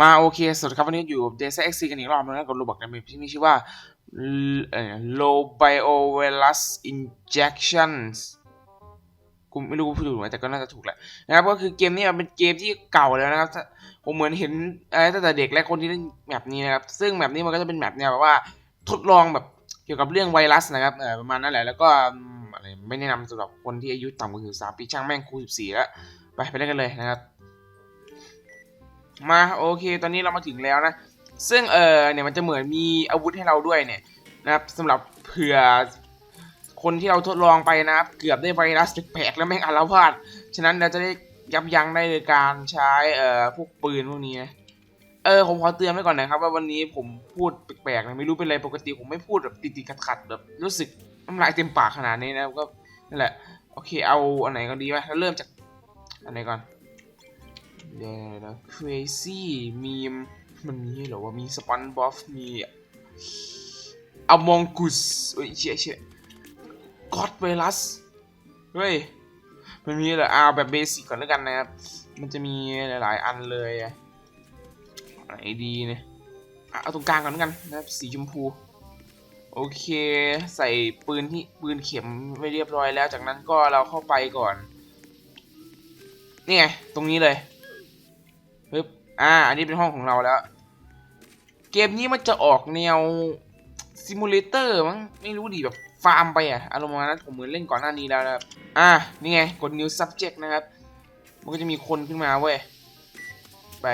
มาโอเคสวัสดีครับวันนี้อยู่เดซ XC กันอีกรอบนึงนะกับรูบอกในเมที่มีชื่อว่า low biovirus injections กูไม่รู้กูพูดถูกไหมแต่ก็น่าจะถูกแหละนะครับก็คือเกมนี้มันเป็นเกมที่เก่าแล้วนะครับผมเหมือนเห็นอะไรตั้งแต่เด็กและคนที่เล่นแบบนี้นะครับซึ่งแบบนี้มันก็จะเป็นแบบแนวแบบว่าทดลองแบบเกี่ยวกับเรื่องไวรัสนะครับเออประมาณนั้นแหละแล้วก็อืมอะไรไม่แนะนำสำหรับคนที่อายุต่ำกว่า13ปีช่างแม่งครู14แล้วไปไปเล่นกันเลยนะครับ มาโอเค ตอนนี้เรามาถึงแล้วนะ ซึ่งเออเนี่ยมันจะเหมือนมีอาวุธให้เราด้วยเนี่ยนะครับสำหรับเผื่อคนที่เราทดลองไปนะครับเกือบได้ไวรัสแปลกแล้วแม่งอาละวาดฉะนั้นเราจะได้ยับยั้งได้โดยการใช้เอ่อพวกปืนพวกนี้เออผมขอเตือนไว้ก่อนนะครับ ว่าวันนี้ผมพูดแปลกๆนะไม่รู้เป็นไรปกติผมไม่พูดแบบติดๆขัดๆแบบรู้สึกน้ำลายเต็มปากขนาดนี้นะก็นั่นแหละโอเคเอาอันไหนก็ดีวะเริ่มจากอันไหนก่อน เดี๋ยวนะ crazy meme มันมีให้เหรอว่ามี SpongeBob มี Among Us เอ้ยเชี่ยเชี่ย God Virus เฮ้ยมันมีเหรอเอาแบบเบสิกก่อนแล้วกันนะครับ มันจะมีหลาย ๆ อันเลยอะไหนดีเนี่ยเอาตรงกลางก่อนกันนะครับสีชมพู โอเคใส่ปืนที่ปืนเข็มไว้เรียบร้อยแล้วจากนั้นก็เราเข้าไปก่อนนี่ไงตรงนี้เลย อ่า อันนี้เป็นห้องของเราแล้ว เกมนี้มันจะออกแนวซิมูเลเตอร์มั้งไม่รู้ดิแบบฟาร์มไปอะอารมณ์ประมานั้นผมเหมือนเล่นก่อนหน้านี้แล้วนะครับ อ่านี่ไง กด new subject นะครับ มันก็จะมีคนขึ้นมาเว้ย ไป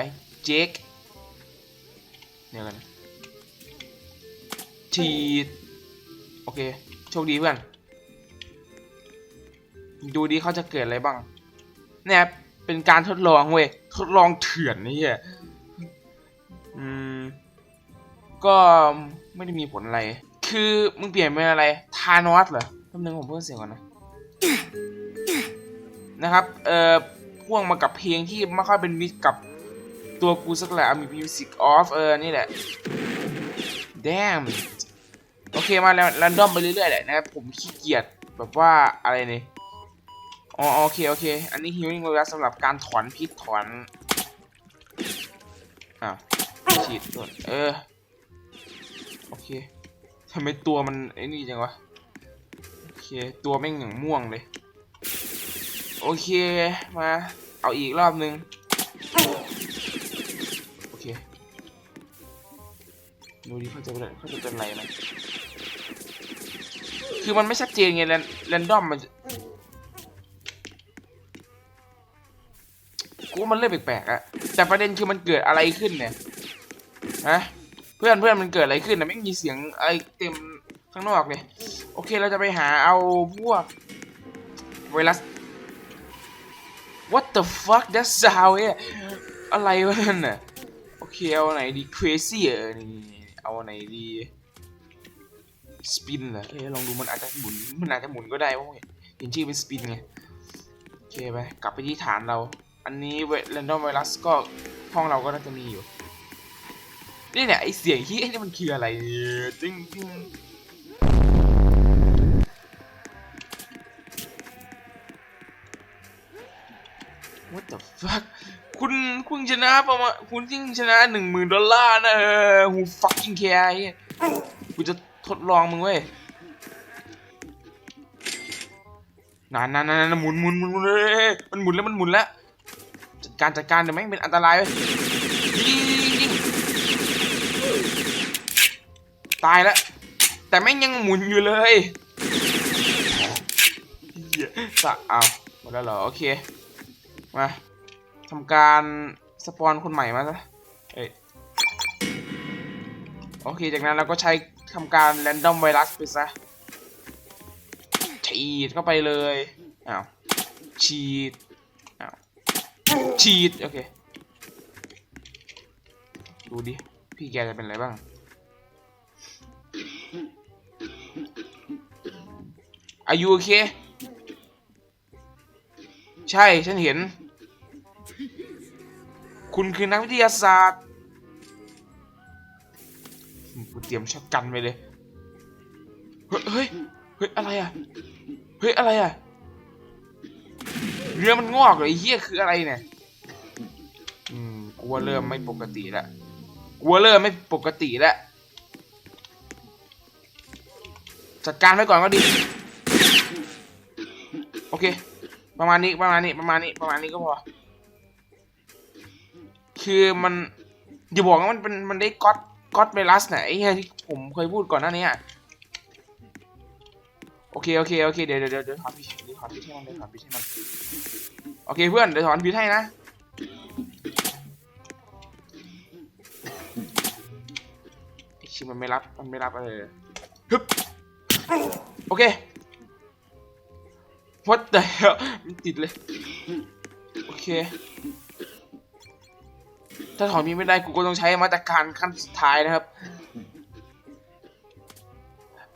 เจคเดี๋ยกันทีดโอเค โชคดีเพื่อน ดูดีเขาจะเกิดอะไรบ้างเนี่ยครับเป็นการทดลองเว้ยทดลองเถื่อนนี่แหละอืม ก็ไม่ได้มีผลอะไร คือมึงเปลี่ยนเป็นอะไร ทานอสเหรอแป๊บนึงผมเพิ่มเสียงก่อนนะ นะครับ เอ่อ พ่วงมากับเพลงที่ไม่ค่อยเป็นมิตรกับตัวกูสักแหละมี music off เออ นี่แหละ damn โอเคมาแล้ว r รนดอมไปเรื่อยๆแหละนะครับผมขี้เกียจแบบว่าอะไรเนี่ย อ๋อโอเคโอเค อันนี้ healing virus สำหรับการถอนพิษถอนอ้าวฉีดส่วนเออ โอเคทำไมตัวมันไอ้นี่จังวะ โอเค ตัวแม่งอย่างม่วงเลย โอเค มา เอาอีกรอบนึง โอเค ดูดิเขาจะเป็นเขาจะเป็นอะไรไหมคือมันไม่ชัดเจนไงแรนดอมมัน กูว่ามันเริ่มแปลกๆอะแต่ประเด็นคือมันเกิดอะไรขึ้นเนี่ยฮะเพื่อนเพื่อนมันเกิดอะไรขึ้นนะไม่มีเสียงอะไรเต็มข้างนอกเลยโอเคเราจะไปหาเอาพวกไวรัส What the fuck that sound เนี่ยอะไรวะนั่นน่ะโอเคเอาไหนดี crazy เออนี่เอาไหนดี spin เหรอเอ้ยลองดูมันอาจจะหมุนมันอาจจะหมุนก็ได้เพราะเห็นชื่อเป็น spin ไงโอเคไปกลับไปที่ฐานเรา อันนี้เว random virus ก็ห้องเราก็น่าจะมีอยู่ นี่เนี่ยไอเสียงที่นี่มันคืออะไรเนี่ยตึ้งตึ้ง what the fuck คุณคุณชนะประมาณคุณยิ่งชนะหนึ่งหมื่นดอลลาร์นะหู fucking care ไอ้เหี้ยกูจะทดลองมึงเว้ยนานนานนานหมุนหมุนหมุนมุนเลยมันหมุนแล้วมันหมุนแล้ว การจัดการเดี๋ยวแม่งเป็นอันตรายเว้ยยิงตายแล้ว แต่แม่งยังหมุนอยู่เลยเหี้ยสะเอาหมดแล้วเหรอ โอเค มาทำการสปอนคนใหม่มาซะเอ้ยโอเค จากนั้นเราก็ใช้ทำการแรนดอมไวรัสไปซะ ฉีดเข้าไปเลย อ้าว ฉีด ฉีดโอเค ดูดิ พี่แกจะเป็นอะไรบ้าง อายุโอเค ใช่ฉันเห็น คุณคือนักวิทยาศาสตร์กูเตรียมช็อตกันไปเลย เฮ้ย เฮ้ย อะไรอะ เฮ้ย อะไรอะ เรือมันงอกเลยเหี้ยคืออะไรเนี่ยอืมกูว่าเริ่มไม่ปกติแล้วกูว่าเริ่มไม่ปกติแล้วจัดการไว้ก่อนก็ดี โอเค ประมาณนี้ประมาณนี้ประมาณนี้ประมาณนี้ก็พอ คือมันอย่าบอกว่ามันเป็นมันได้ก๊อตก๊อตไวรัสไหนะไอ้เหี้ยที่ผมเคยพูดก่อนหน้านี้อะ โอเคโอเคโอเคเดี๋ยวเดี๋ยวเดี๋ยวถอนพิษเดี๋ยวถอนพิษให้มันเดี๋ยวถอนพิษให้มันโอเคเพื่อนเดี๋ยวถอนพิษให้นะไอชิมันไม่รับมันไม่รับอะไรฮึบโอเค what the hell มันติดเลยโอเค ถ้าถอนมีไม่ได้กูก็ต้องใช้มาตรการขั้นสุดท้ายนะครับ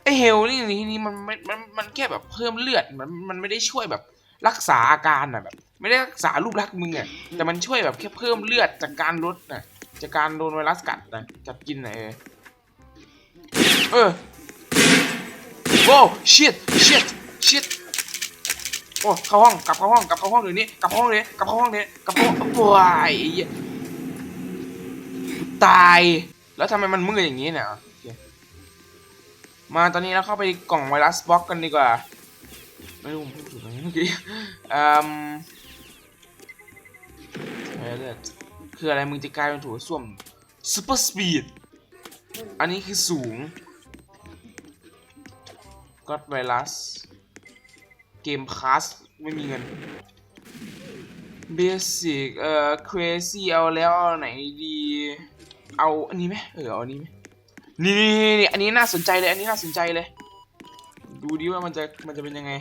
ไอเฮลนี่ทีนี้มันไม่มันมันแค่แบบเพิ่มเลือดมันมันไม่ได้ช่วยแบบรักษาอาการอะแบบ ไม่ได้รักษารูปลักษณ์มึงอะแต่มันช่วยแบบแค่เพิ่มเลือดจากการลดน่ะจากการโดนไวรัสกัดนะกัดกินน่ะเออเออโอ้ชิตชิตชิตโอ้เข้าห้องกลับเข้าห้องกลับเข้าห้องเดี๋ยวนี้กลับเข้าห้องเดี๋ยวนี้กลับเข้าห้องเดี๋ยวนี้กลับเข้าห้องโอ้ยไอ้เหี้ยตาย แล้วทำไมมันมืดอย่างนี้เนี่ยโอเค มาตอนนี้เราเข้าไปกล่องไวรัสบล็อกกันดีกว่า ไม่รู้ผมพูดถูกไหมเมื่อกี้อืมเฮ้ยเลือดคืออะไรมึงจะกลายเป็นถั่วส้วมซูเปอร์สปีดอันนี้คือสูงก็ไวรัส เกมพาสไม่มีเงินเบสิกเอ่อครซี่เอาแล้วเอาไหนดี เอาอันนี้ไหมเออเอาอันนี้ไหม นี่นี่นี่อันนี้น่าสนใจเลย อันนี้น่าสนใจเลย ดูดิว่ามันจะมันจะเป็นยังไง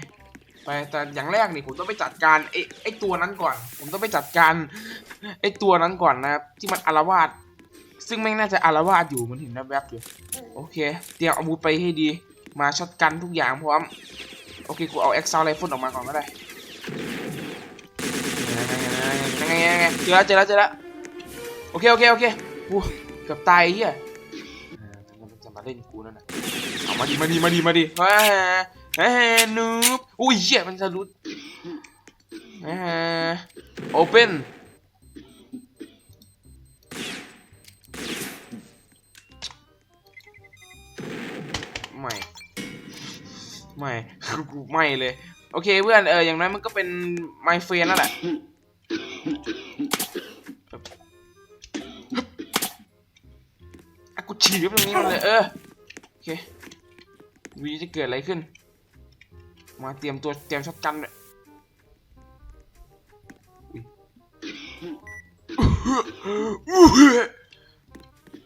ไปแต่อย่างแรกนี่ผมต้องไปจัดการไอ้ไอ้ตัวนั้นก่อน ผมต้องไปจัดการไอ้ตัวนั้นก่อนนะครับที่มันอารวาสซึ่งแม่งน่าจะอารวาสอยู่มันเห็นแวบๆอยู่โอเค เตรียมอาวุธไปให้ดี มาช็อตกันทุกอย่างพร้อม โอเคกูเอาเอ็กซ์ซาวไลฟ์ออกมาก่อนก็ได้ยังไงยังไงเจอแล้วเจอแล้วเจอแล้วโอเคโอเคโอเคกูเกือบตายเฮีย มันจะมาเล่นกูนั่นน่ะเอามาดิมาดิมาดิมาดิเฮ้ยเฮ้ยนูบอุ้ยเฮียมันจะรุดเฮ้ยโอเปนไม่ไม่กูไม่เลย โอเคเพื่อนเอออย่างน้อยมันก็เป็นไมเฟรนแล้วแหละ กูฉีกไปตรงนี้มันเลยเออโอเควีจะเกิดอะไรขึ้น มาเตรียมตัวเตรียมช็อตกันเลย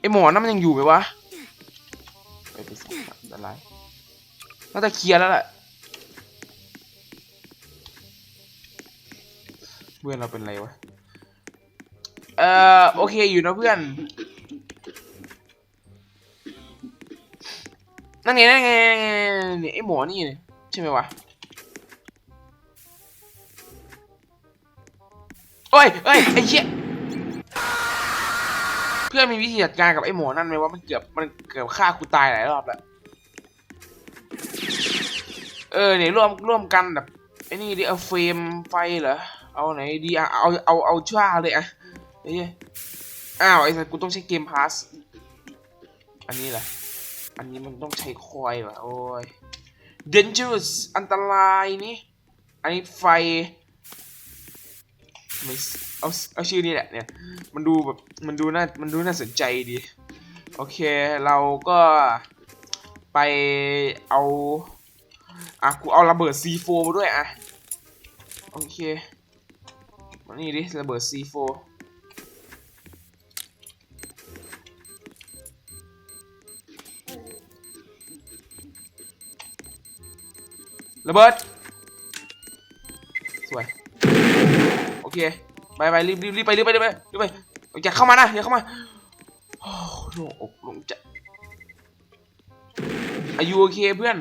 ไอหมอนั่นมันยังอยู่ไหมวะไปไปสับอันตรายน่าจะเคลียร์แล้วแหละเพื่อนเราเป็นไรวะ เอ่อ โอเคอยู่นะเพื่อน นั่นไงนั่นไงนี่ไอหมอนี่เนี่ยใช่ไหมวะโอ้ยเอ้ยไอ้เชี่ยเพื่อนมีวิธีจัดการกับไอ้หมอนั่นไหมว่ามันเกือบมันเกือบฆ่ากูตายหลายรอบแล้วเออเนี่ยร่วมร่วมกันแบบไอ้นี่ดิเอาเฟรมไฟเหรอเอาไหนดีอะเอาเอาเอาช่าเลยอะไอ้เหี้ยอ้าวไอ้สัสกูต้องใช้เกมพาสอันนี้แหละ อันนี้มันต้องใช้คอยว่ะ โอ้ย dangerous อันตรายนี่ อันนี้ไฟไม่เอาเอาชื่อนี่แหละเนี่ย มันดูแบบ มันดูน่า มันดูน่าสนใจดี โอเค เราก็ไปเอาอะกูเอาระเบิด C4 มาด้วยอะ โอเคมานี่ดิ ระเบิด C4 ระเบิด สวย โอเค ไปไปรีบรีบรีบไปรีบไปรีบไปรีบไปอย่าเข้ามานะอย่าเข้ามาโอ้โล่งอกโล่งใจอายุโอเคเพื่อน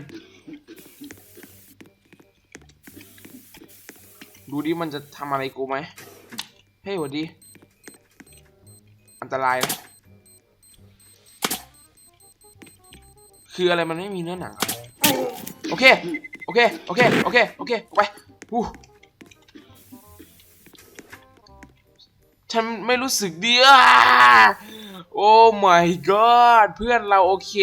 ดูดิมันจะทำอะไรกูไหมเฮ้ยหวัดดี อันตรายนะคืออะไรมันไม่มีเนื้อหนัง โอเค โอเค โอเค โอเค โอเค ไปอู้ฉันไม่รู้สึกดีอะโอ้ my god เพื่อนเราโอเค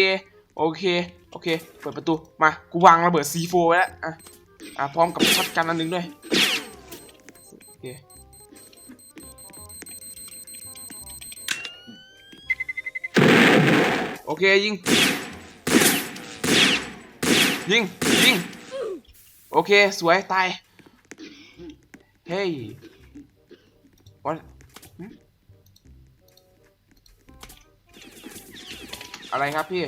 โอเค โอเค เปิดประตู มา กูวางระเบิด C4 ไว้แล้ว อะ อะ พร้อมกับช็อตกันอันนึงด้วย โอเค โอเค ยิง ยิง ยิง โอเค สวย ตาย เฮ้ยวันอะไรครับพี่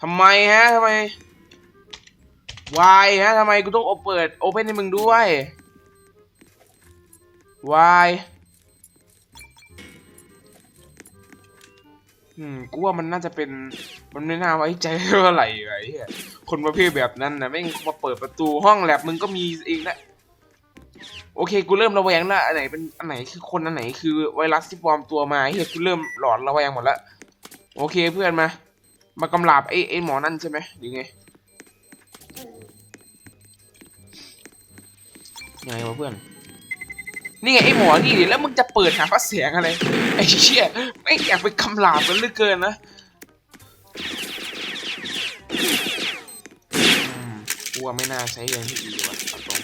ทำไมฮะ ทำไมวายฮะ ทำไมกูต้องเปิด โอเพนให้มึงด้วยวาย อืมกูว่ามันน่าจะเป็นมันไม่น่าไว้ใจเท่าไหร่ไอ้เหี้ยคนประเภทแบบนั้นนะแม่งมาเปิดประตูห้องแลบมึงก็มีเองนะโอเคกูเริ่มระแวงแล้วอันไหนเป็นอันไหนคือคนอันไหนคือไวรัสที่ปลอมตัวมาเฮียกูเริ่มหลอนระแวงหมดแล้วโอเคเพื่อนมา มากำราบไอ้ไอ้หมอนั่นใช่ไหมหรือไงยังไงวะเพื่อน นี่ไงไอ้หมอนี่ดิแล้วมึงจะเปิดหาพระเสียงอะไรไอ้เชี่ยไม่อยากไปคำรามกันเหลือเกินนะอืมกลัวไม่น่าใช้แรงที่ดีว่ะเอาตรง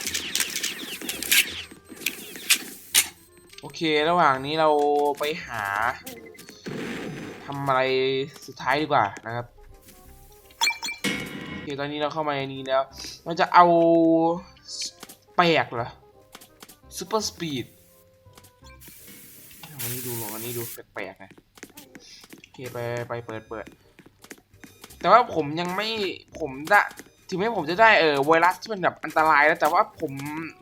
โอเคระหว่างนี้เราไปหาทำอะไรสุดท้ายดีกว่านะครับโอเคตอนนี้เราเข้ามาในนี้แล้ว เราจะเอาแปลกเหรอ ซูเปอร์สปีดอันนี้ดูอันนี้ดูแปลกๆนะโอเคไปไปเปิดเปิด แต่ว่าผมยังไม่ผมได้ถึงแม้ผมจะได้เออไวรัสที่มันแบบอันตรายแล้วแต่ว่าผม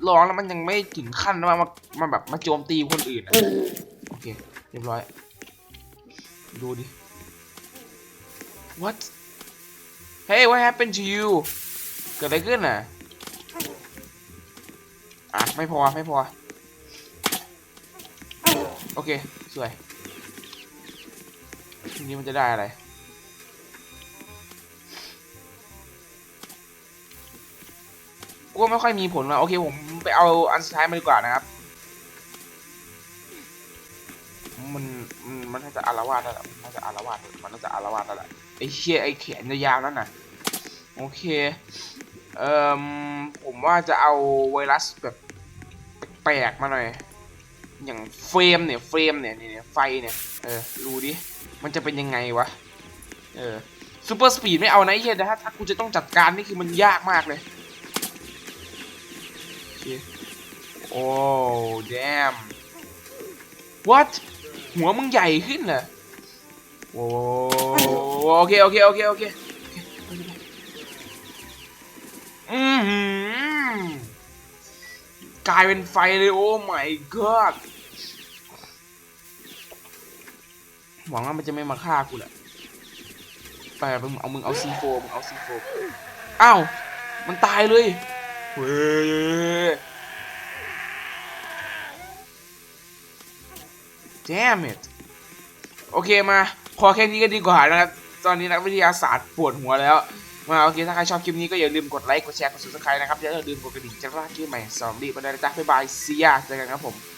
ลองแล้วมันยังไม่ถึงขั้นว่ามามาแบบมาโจมตีคนอื่นอะโอเคเรียบร้อย ดูดิ what hey what happened to you เกิดอะไรขึ้นอะ ไม่พอไม่พอ โอเค สวย ทีนี้มันจะได้อะไรกูไม่ค่อยมีผลว่ะโอเค ผมไปเอาอันสุดท้ายมาดีกว่านะครับมันมันมันน่าจะอารวาสแล้วมันน่าจะอารวาสมันน่าจะอารวาสแล้วไอ้เชี่ยไอ้แขนยาวๆนั่นน่ะ โอเคเอ่อผมว่าจะเอาไวรัสแบบ ปลกๆมาหน่อย อย่างเฟรมเนี่ยเฟรมเนี่ยเนี่ยไฟเนี่ยเออดูดิมันจะเป็นยังไงวะเออซูเปอร์สปีดไม่เอานะไอ้เหี้ยแต่ถ้ากูจะต้องจัดการนี่คือมันยากมากเลยโอเคโอ้ damn what หัวมึงใหญ่ขึ้นเหรอโอ้โอเคโอเคโอเคโอเคอือหือ กลายเป็นไฟเลยโอ้ my god หวังว่ามันจะไม่มาฆ่ากูแหละไปมึงเอามึงเอาซีโฟมึงเอาซีโฟอ้าวมันตายเลยเฮ้ย damn it โอเคมา พอแค่นี้ก็ดีกว่านะครับ ตอนนี้นักวิทยาศาสตร์ปวดหัวแล้ว มาโอเคถ้าใครชอบคลิปนี้ก็อย่าลืมกดไลค์กดแชร์กดซับสไครต์นะครับอย่าลืมกดกระดิ่งจะได้คลิปใหม่สองดีบไปเลยจ้าบ๊ายบายเซียเจอกันครับผม